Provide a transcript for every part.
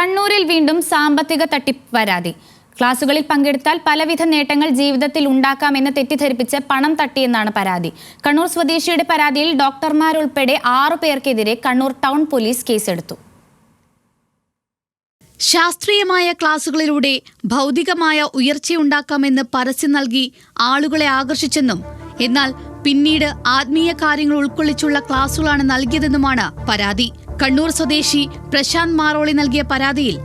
കണ്ണൂരിൽ വീണ്ടും സാമ്പത്തിക തട്ടിപ്പ് പരാതി. ക്ലാസുകളിൽ പങ്കെടുത്താൽ പലവിധ നേട്ടങ്ങൾ ജീവിതത്തിൽ ഉണ്ടാക്കാമെന്ന് തെറ്റിദ്ധരിപ്പിച്ച് പണം തട്ടിയെന്നാണ് പരാതി. കണ്ണൂർ സ്വദേശിയുടെ പരാതിയിൽ ഡോക്ടർമാരുൾപ്പെടെ ആറു പേർക്കെതിരെ കണ്ണൂർ ടൗൺ പോലീസ് കേസെടുത്തു. ശാസ്ത്രീയമായ ക്ലാസുകളിലൂടെ ഭൗതികമായ ഉയർച്ചയുണ്ടാക്കാമെന്ന് പരസ്യം നൽകി ആളുകളെ ആകർഷിച്ചെന്നും എന്നാൽ പിന്നീട് ആത്മീയ കാര്യങ്ങൾ ഉൾക്കൊള്ളിച്ചുള്ള ക്ലാസുകളാണ് നൽകിയതെന്നുമാണ് പരാതി. കണ്ണൂർ സ്വദേശി പ്രശാന്ത് മാറോളി നൽകിയ പരാതിയിൽ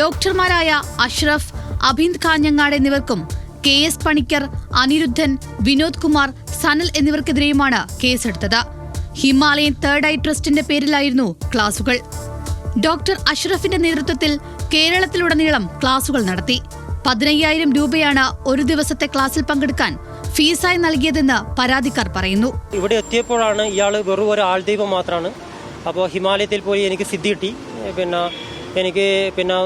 ഡോക്ടർമാരായ അഷ്റഫ് അഭിന്ദ് കാഞ്ഞങ്ങാട് എന്നിവർക്കും കെ എസ് പണിക്കർ അനിരുദ്ധൻ വിനോദ് കുമാർ സനൽ എന്നിവർക്കെതിരെയുമാണ് കേസെടുത്തത്. ഹിമാലയൻ തേർഡ് ഐ ട്രസ്റ്റിന്റെ പേരിലായിരുന്നു ക്ലാസുകൾ. ഡോക്ടർ അഷ്റഫിന്റെ നേതൃത്വത്തിൽ കേരളത്തിലുടനീളം ക്ലാസുകൾ നടത്തി. പതിനയ്യായിരം രൂപയാണ് ഒരു ദിവസത്തെ ക്ലാസ്സിൽ പങ്കെടുക്കാൻ ഫീസായി നൽകിയതെന്ന് പരാതിക്കാർ പറയുന്നു. ഇവിടെ എത്തിയപ്പോഴാണ് ഇയാൾ വെറും ഒരു ആൾദൈവം മാത്രമാണ് അപ്പോൾ ഹിമാലയത്തിൽ പോയി എനിക്ക് സിദ്ധി കിട്ടി. പിന്നെ എനിക്ക് പിന്നെ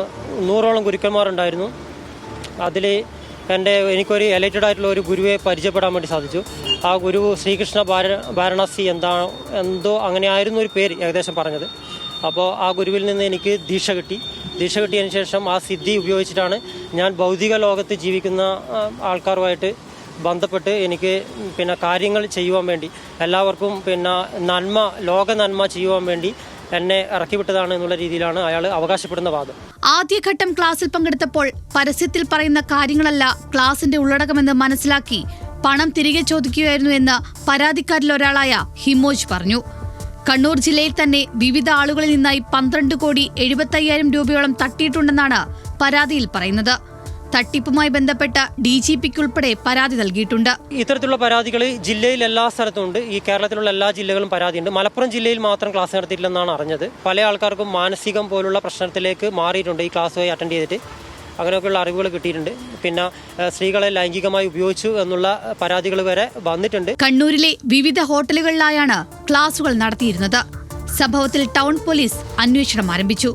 നൂറോളം ഗുരുക്കന്മാരുണ്ടായിരുന്നു. അതിൽ എന്റെ എനിക്കൊരു എലൈറ്റഡ് ആയിട്ടുള്ള ഒരു ഗുരുവെ പരിചയപ്പെടാൻ വേണ്ടി സാധിച്ചു. ആ ഗുരു ശ്രീകൃഷ്ണ വാരണാസി എന്താ എന്തോ അങ്ങനെ ആയിരുന്നു ഒരു പേര് ഏകദേശം പറഞ്ഞത്. അപ്പോൾ ആ ഗുരുവിൽ നിന്ന് എനിക്ക് ദീക്ഷ കിട്ടി. ദീക്ഷ കിട്ടിയതിന് ശേഷം ആ സിദ്ധി ഉപയോഗിച്ചിട്ടാണ് ഞാൻ ഭൗതിക ലോകത്ത് ജീവിക്കുന്ന ആൾക്കാരുമായിട്ട് ബന്ധപ്പെട്ട് എനിക്ക് പിന്നെ കാര്യങ്ങൾ ചെയ്യുവാൻ വേണ്ടി എല്ലാവർക്കും പിന്നെ നന്മ ലോക നന്മ ചെയ്യുവാൻ വേണ്ടി എന്നെ ഇറക്കിവിട്ടതാണ് എന്നുള്ള രീതിയിലാണ് അയാൾ അവകാശപ്പെടുന്ന വാദം. ആദ്യഘട്ടം ക്ലാസ്സിൽ പങ്കെടുത്തപ്പോൾ പരസ്യത്തിൽ പറയുന്ന കാര്യങ്ങളല്ല ക്ലാസിന്റെ ഉള്ളടക്കമെന്ന് മനസ്സിലാക്കി പണം തിരികെ ചോദിക്കുകയായിരുന്നു എന്ന് പരാതിക്കാരിൽ ഒരാളായ ഹിമോജ് പറഞ്ഞു. കണ്ണൂർ ജില്ലയിൽ തന്നെ വിവിധ ആളുകളിൽ നിന്നായി പന്ത്രണ്ട് കോടി എഴുപത്തയ്യായിരം രൂപയോളം തട്ടിയിട്ടുണ്ടെന്നാണ് പരാതിയിൽ പറയുന്നത്. തട്ടിപ്പുമായി ബന്ധപ്പെട്ട ഡി ജി പിക്കുൾപ്പെടെ പരാതി നൽകിയിട്ടുണ്ട്. ഇത്തരത്തിലുള്ള പരാതികൾ ജില്ലയിൽ എല്ലാ സ്ഥലത്തും ഉണ്ട്. ഈ കേരളത്തിലുള്ള എല്ലാ ജില്ലകളും പരാതിയുണ്ട്. മലപ്പുറം ജില്ലയിൽ മാത്രം ക്ലാസ് നടത്തിയിട്ടില്ലെന്നാണ് അറിഞ്ഞത്. പല ആൾക്കാർക്കും മാനസികം പോലുള്ള പ്രശ്നത്തിലേക്ക് മാറിയിട്ടുണ്ട് ഈ ക്ലാസ് പോയി അറ്റൻഡ് ചെയ്തിട്ട്. അങ്ങനെയൊക്കെയുള്ള അറിവുകൾ കിട്ടിയിട്ടുണ്ട്. പിന്നെ സ്ത്രീകളെ ലൈംഗികമായി ഉപയോഗിച്ചു എന്നുള്ള പരാതികൾ വരെ വന്നിട്ടുണ്ട്. കണ്ണൂരിലെ വിവിധ ഹോട്ടലുകളിലായാണ് ക്ലാസുകൾ നടത്തിയിരുന്നത്. സംഭവത്തിൽ ടൗൺ പോലീസ് അന്വേഷണം ആരംഭിച്ചു.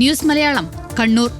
ന്യൂസ് മലയാളം കണ്ണൂർ.